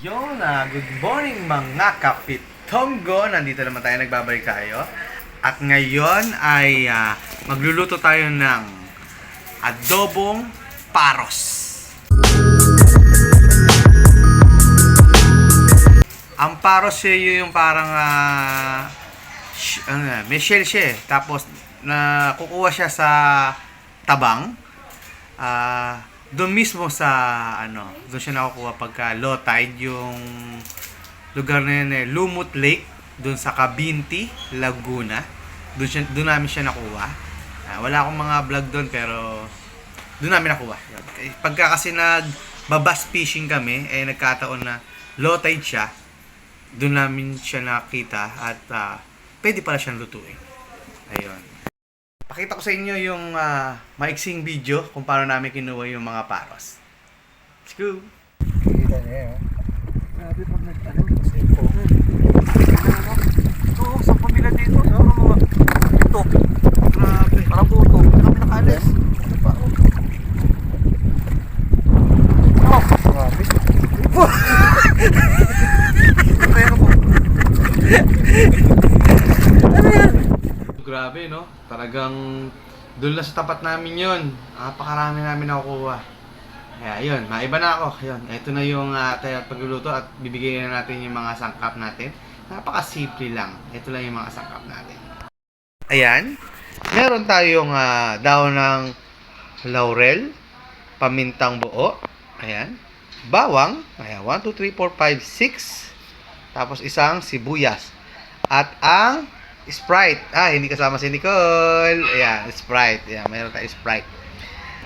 Yun na, good morning mga kapitonggo. Nandito naman tayo, nagbabalik tayo. At ngayon ay ah, magluluto tayo ng adobong paros. Ang paros siya yung parang ah, sh- ano, may shell siya eh. Tapos na kukuha siya sa tabang. Ah, doon mismo sa ano, doon siya nakukuha pagka low tide yung lugar na yun eh, Lumut Lake, doon sa Cabinti, Laguna. Doon siya doon namin siya nakuha. Ah, wala akong mga vlog doon pero doon namin nakuha. Eh, Pagka kasi nagbabas fishing kami, eh nagkataon na low tide siya, doon namin siya nakita at ah, pwede pala siyang lutuin. Ayun. Pakita ko sa inyo yung ah, maiksing video kung paano namin kinuha yung mga paros. Let's go! Kita niya yun. Grabe pag nag-ano, sipo. Ito, sa pamilya dito, ano mga ito, Grabe. parang buto. Ano pinakaalis? Ano pa? Oh. Grabe. Pero po, Grabe, no? Talagang doon lang sa tapat namin yun. Napakarami namin nakukuha. Kaya yun, maiba na ako. Yun, ito na yung uh, tayo pagluluto at bibigyan na natin yung mga sangkap natin. Napaka-simple lang. Ito lang yung mga sangkap natin. Ayan. Meron tayong ah, daon ng laurel, pamintang buo. Ayan. Bawang. Ayan, 1, 2, 3, 4, 5, 6. Tapos isang sibuyas. At ang Sprite. Ah, hindi kasama si Nicole. Ayan, Sprite. Ayan, mayroon tayong Sprite.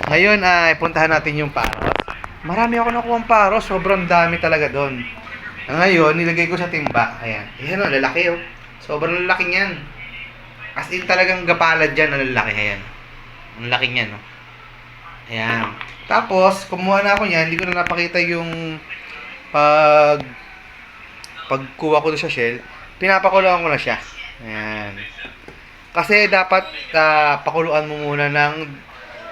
Ngayon, ay puntahan natin yung paros. Marami ako nakuha ng paros. Sobrang dami talaga doon. Ngayon, nilagay ko sa timba. Ayan. Ayan o, lalaki o. Sobrang lalaki niyan. As in talagang gapalad dyan na lalaki. Ayan. Ang laki niyan, no? Ayan. Tapos, kumuha na ako niyan. Hindi ko na napakita yung pag pagkuha ko sa shell. Pinapakuluan ko na siya. Ayan. Kasi dapat ah, pakuluan mo muna ng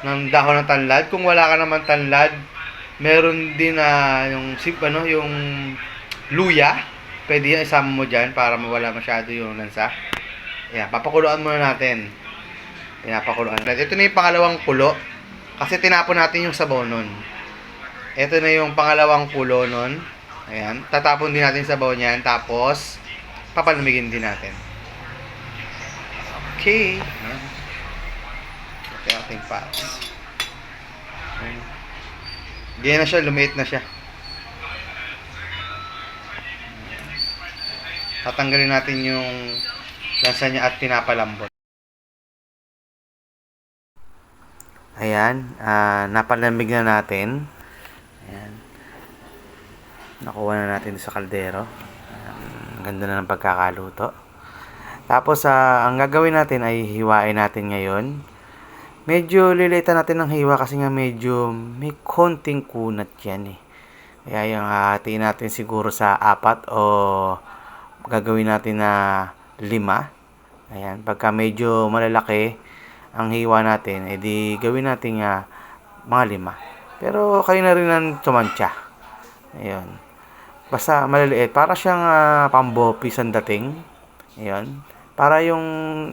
ng dahon ng tanlad. Kung wala ka naman tanlad, meron din na yung sip ano, yung luya. Pwede yan isama mo diyan para mawala masyado yung lansa. Ayan, papakuluan muna natin. Pinapakuluan natin. Ito na yung pangalawang kulo. Kasi tinapon natin yung sabaw nun. Ito na yung pangalawang kulo nun. Ayan. Tatapon din natin yung sabaw niyan. Tapos, papalamigin din natin. Okay. Yung ating pots. Hindi na siya. Lumiit na siya. Tatanggalin natin yung lansa niya at pinapalambot. Ayan, ah, napalamig na natin. Ayan. Nakuha na natin sa kaldero. Ang ganda na ng pagkakaluto. Tapos, ah, ang gagawin natin ay hiwain natin ngayon. Medyo lilitan natin ng hiwa kasi nga medyo may konting kunat yan eh. Kaya yung hahatiin natin siguro sa apat o gagawin natin na lima. Ayan, pagka medyo malalaki ang hiwa natin, edi gawin natin nga mga lima. Pero kayo na rin ang tumantya. Ayun. Basta maliliit. Para siyang uh, pambopis ang dating. Ayun. Para yung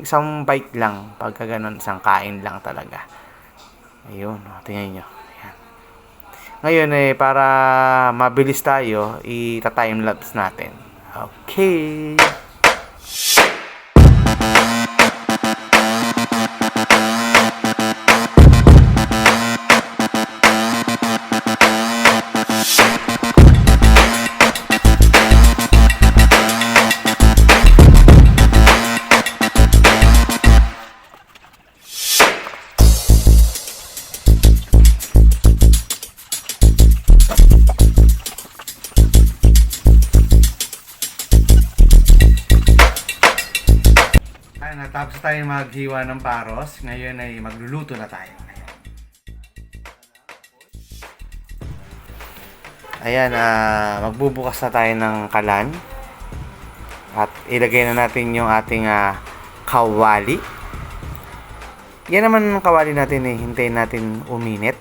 isang bite lang. Pagka ganun, isang kain lang talaga. Ayun. O, tingnan nyo. Ayan. Ngayon eh, para mabilis tayo, ita-time lapse natin. Okay. Ay, natapos tayo maghiwa ng paros. Ngayon ay magluluto na tayo. Ayan, ah, magbubukas na tayo ng kalan. At ilagay na natin yung ating ah, kawali. Yan naman ang kawali natin eh. Hintayin natin uminit.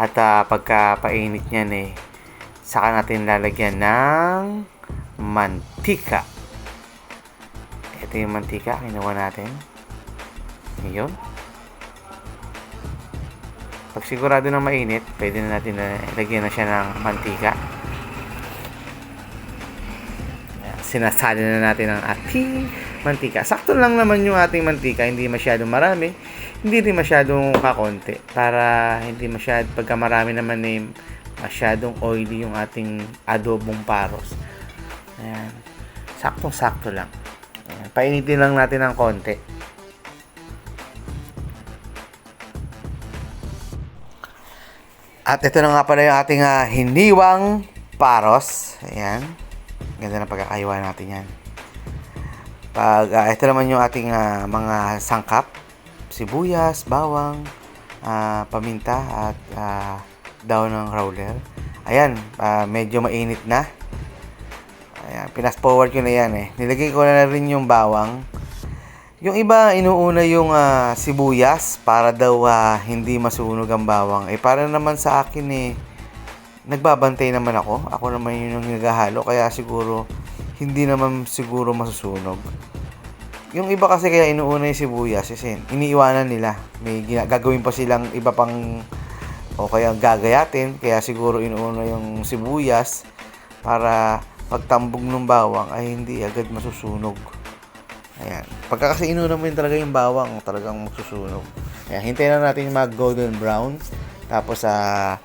At ah, pagka painit niyan eh, Saka natin lalagyan ng mantika. Ito yung mantika, kinuha natin. Ngayon. Pag sigurado na mainit, pwede na natin na lagyan na siya ng mantika. Sinasali na natin ang ating mantika. Sakto lang naman yung ating mantika, hindi masyadong marami, hindi din masyadong kakonti. Para hindi masyad, pagka marami naman eh, masyadong oily yung ating adobong paros. Ayan. Saktong-sakto lang. Painitin lang natin ng konti. At ito na nga pala yung ating ah, hiniwang paros. Ayan. Ganda na pagkakaiwa natin yan. Pag, ah, ito naman yung ating ah, mga sangkap. Sibuyas, bawang, ah, paminta, at ah, daon ng roller. Ayan, ah, medyo mainit na. Ayan, pinas forward ko na yan eh. Nilagay ko na rin yung bawang. Yung iba, inuuna yung ah, sibuyas para daw ah, hindi masunog ang bawang. Eh, para naman sa akin eh, nagbabantay naman ako. Ako naman yun yung naghahalo. Kaya siguro, hindi naman siguro masusunog. Yung iba kasi kaya inuuna yung sibuyas kasi iniiwanan nila. May gagawin pa silang iba pang o kaya gagayatin. Kaya siguro inuuna yung sibuyas para pagtambog ng bawang ay hindi agad masusunog. Ayan. Pagka kasi inuna mo yun talaga yung bawang, talagang magsusunog. Ayan, hintayin na natin mag golden brown. Tapos, ah,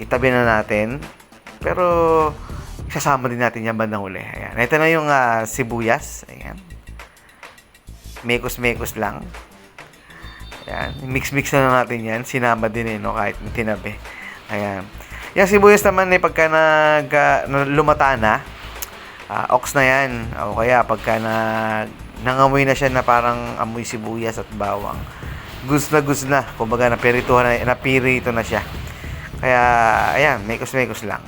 itabi na natin. Pero, sasama din natin yan bandang huli. Ayan. Ito na yung ah, sibuyas. Ayan. Mekos-mekos lang. Ayan. Mix-mix na lang natin yan. Sinama din eh, no? Kahit tinabi. Ayan. Yung sibuyas naman eh, pagka nag, na- lumata na, ah, ox na yan. O kaya pagka nag, nangamoy na siya na parang amoy sibuyas at bawang. Gus na gus na. Kumbaga napirituhan na, napirito na siya. Kaya, ayan, mekos-mekos lang.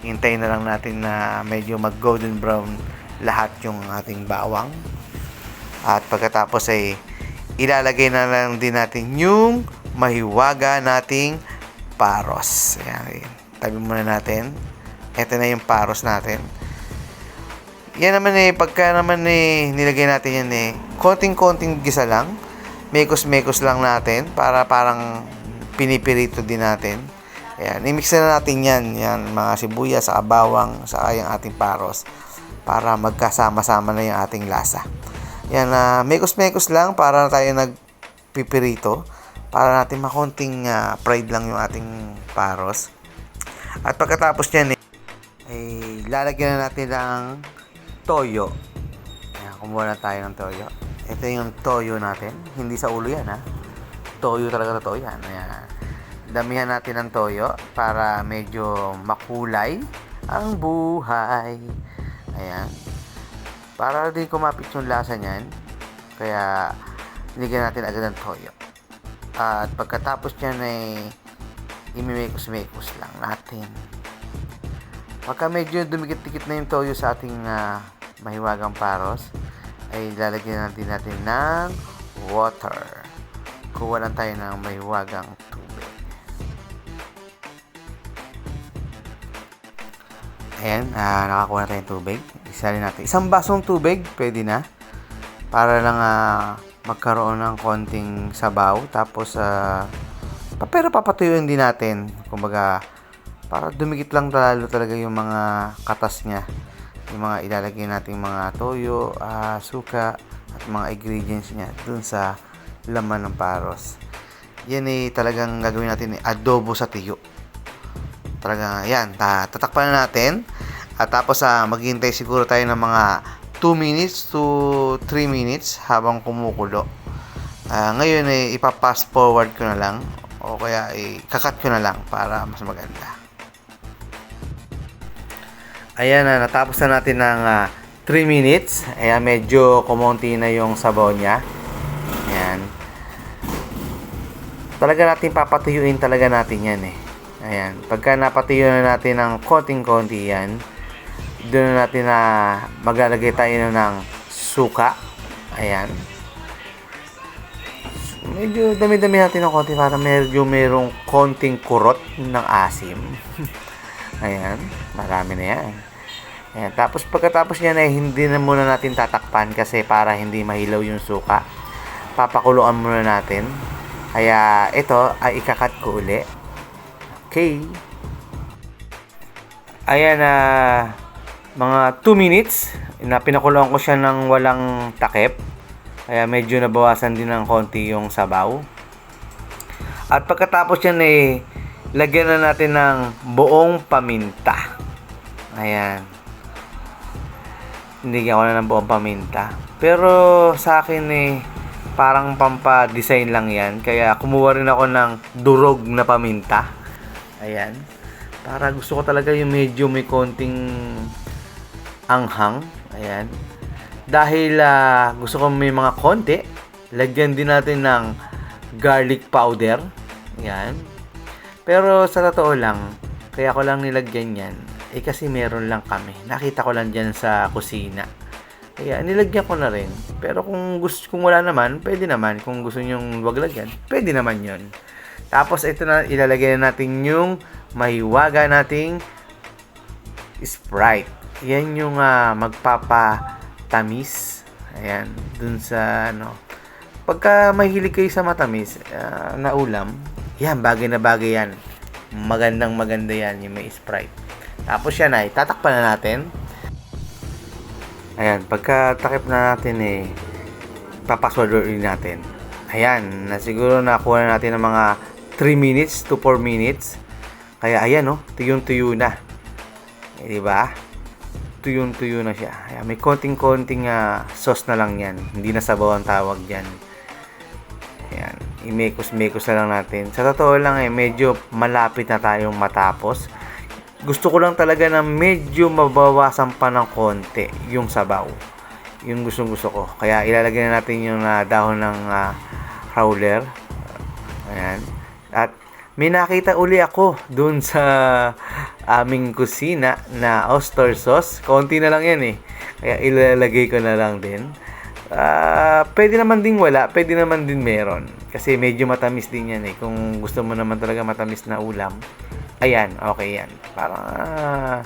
Hintayin na lang natin na medyo mag golden brown lahat yung ating bawang. At pagkatapos ay ilalagay na lang din natin yung mahiwaga nating paros. Ayan. Tabi muna natin. Ito na yung paros natin. Yan naman eh, pagka naman eh, nilagay natin yan eh, konting-konting gisa lang. Mekos-mekos lang natin para parang pinipirito din natin. Ayan, i-mix na natin yan, yan, mga sibuyas, sa bawang, sa yung ating paros para magkasama-sama na yung ating lasa. Yan, na mekos-mekos lang para tayo nagpipirito para natin makonting ah, fried lang yung ating paros. At pagkatapos yan eh, ay lalagyan na natin ng toyo. Ayan, kumuha na tayo ng toyo. Ito yung toyo natin. Hindi sa ulo yan, ha? Toyo talaga to yan. Ayan. Damihan natin ng toyo para medyo makulay ang buhay. Ayan. Para di kumapit yung lasa niyan. Kaya, nilagyan natin agad ng toyo. At pagkatapos niyan ay imimekos-mekos lang natin. Pagka medyo dumikit-dikit na yung toyo sa ating ah, mahiwagang paros, ay lalagyan natin natin ng water. Kuha lang tayo ng mahiwagang tubig. Ayan, ah, nakakuha na tayo ng tubig. Isalin natin. Isang basong tubig, pwede na. Para lang ah, magkaroon ng konting sabaw. Tapos, pa- pero papatuyuin din natin. Kumbaga, para dumikit lang talaga yung mga katas niya. Yung mga ilalagay nating mga toyo, ah, suka, at mga ingredients niya dun sa laman ng paros. Yan eh talagang gagawin natin eh, adobo sa tiyo. Talaga, yan, ta- tatakpan na natin. At tapos ah, maghintay siguro tayo ng mga 2 minutes to 3 minutes habang kumukulo. Ah, ngayon eh, ipa-fast forward ko na lang o kaya eh, kakat ko na lang para mas maganda. Ayan na, natapos na natin ng 3 minutes. Ayan, medyo kumonti na yung sabaw niya. Ayan. Talaga natin papatuyuin talaga natin yan eh. Ayan. Pagka napatuyo na natin ng konting-konti yan, doon na natin na maglalagay tayo ng suka. Ayan. Medyo dami-dami natin ng konti para medyo merong konting kurot ng asim. Ayan, marami na yan. Ayan, tapos pagkatapos niyan ay hindi na muna natin tatakpan kasi para hindi mahilaw yung suka. Papakuluan muna natin. Kaya ito ay ikakat ko uli. Okay. Ayan na mga 2 minutes na pinakuluan ko siya ng walang takip. Kaya medyo nabawasan din ng konti yung sabaw. At pagkatapos yan eh, lagyan na natin ng buong paminta. Ayan. Hindi ako na ng paminta. Pero sa akin eh, parang pampa-design lang yan. Kaya kumuha rin ako ng durog na paminta. Ayan. Para gusto ko talaga yung medyo may konting anghang. Ayan. Dahil ah, gusto ko may mga konti, lagyan din natin ng garlic powder. Ayan. Pero sa totoo lang, kaya ko lang nilagyan yan, eh kasi meron lang kami. Nakita ko lang dyan sa kusina. Kaya nilagyan ko na rin. Pero kung gusto kung wala naman, pwede naman. Kung gusto niyo wag lagyan, pwede naman 'yon. Tapos ito na ilalagay na natin yung mahiwaga nating Sprite. Yan yung ah, magpapatamis. Ayan, dun sa ano. Pagka mahilig kayo sa matamis ah, na ulam, yan, bagay na bagay yan. Magandang maganda yan, yung may Sprite. Tapos yan ay, tatakpan na natin. Ayan, pagka takip na natin eh, papasword rin natin. Ayan, na siguro nakuha na natin ng mga 3 minutes to 4 minutes. Kaya ayan oh, tuyong-tuyo na. Eh, di ba? Tuyong-tuyo na siya. Ayan, may konting-konting ah, sauce na lang yan. Hindi na sabaw ang tawag yan. Ayan, imekos-mekos na lang natin. Sa totoo lang eh, medyo malapit na tayong matapos. Gusto ko lang talaga na medyo mabawasan pa ng konti yung sabaw. Yung gustong gusto ko. Kaya ilalagay na natin yung ah, dahon ng ah, howler. Ayan. At may nakita uli ako dun sa aming kusina na oyster sauce. Konti na lang yan eh. Kaya ilalagay ko na lang din. Ah, pwede naman din wala, pwede naman din meron. Kasi medyo matamis din yan eh. Kung gusto mo naman talaga matamis na ulam, ayan, okay yan. Parang ah,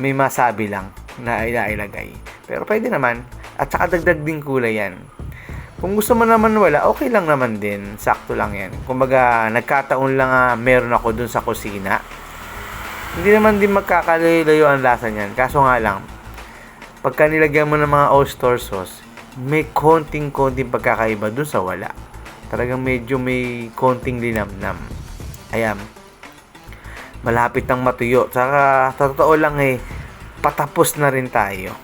may masabi lang na ilailagay. Pero pwede naman. At saka dagdag din kulay yan. Kung gusto mo naman wala, okay lang naman din. Sakto lang yan. Kumbaga, nagkataon lang ah, meron ako dun sa kusina. Hindi naman din magkakalayo ang lasa niyan. Kaso nga lang, pagka nilagyan mo ng mga oyster sauce, may konting-konting pagkakaiba dun sa wala. Talagang medyo may konting linamnam. Ayan. Malapit nang matuyo. Saka, sa totoo lang eh, patapos na rin tayo.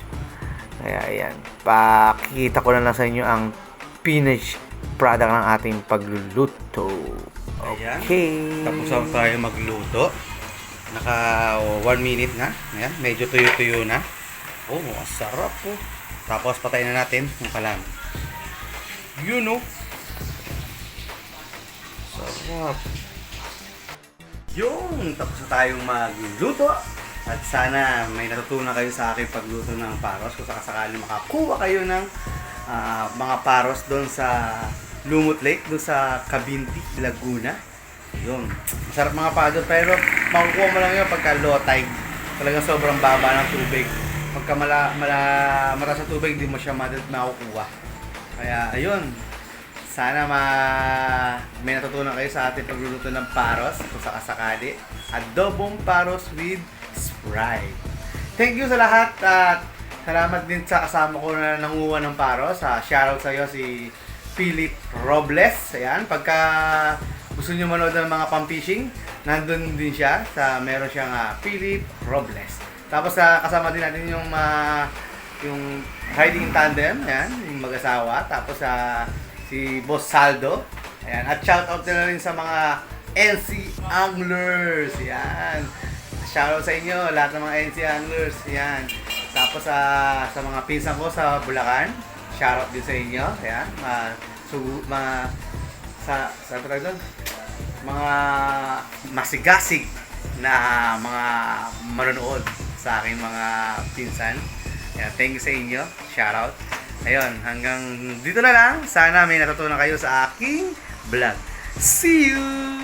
Kaya ayan. Pakikita ko na lang sa inyo ang finished product ng ating pagluluto. Okay. Tapos na tayo magluto. Naka 1 minute na. Ayan, medyo tuyo-tuyo na. Oh, ang sarap po. Tapos patayin na natin yung kalan. Yun oh. Sarap. Yun, tapos na tayong magluto. At sana may natutunan kayo sa aking pagluto ng paros. Kung sakasakali makakuha kayo ng ah, mga paros doon sa Lumut Lake, doon sa Cabinti, Laguna. Yun. Masarap mga pado pero makukuha mo lang yun pagka low tide. Talagang sobrang baba ng tubig. Pagka mala, mala, mataas ang tubig, hindi mo siya makukuha. Kaya ayun. Sana ma may natutunan kayo sa ating pagluluto ng paros kung sakasakali. Adobong paros with Sprite. Thank you sa lahat at salamat din sa kasama ko na nanguha ng paros. Uh, shoutout sa iyo si Philip Robles. Ayan, pagka gusto niyo manood ng mga pang-fishing, nandun din siya sa meron siyang ah, Philip Robles. Tapos sa kasama din natin yung ah, yung riding tandem, ayan, yung mag-asawa. Tapos sa si Boss Saldo. Ayan, at shout out na rin sa mga NC Anglers. Ayan. Shoutout sa inyo, lahat ng mga NC Anglers. Ayan. Tapos sa sa mga pinsan ko sa Bulacan, shoutout din sa inyo. Ayan. Ma, su, ma, sa, sa doon? Mga masigasig na mga manonood sa aking mga pinsan. Ayan, thank you sa inyo. Shoutout. Ayun, hanggang dito na lang. Sana may natutunan kayo sa aking vlog. See you!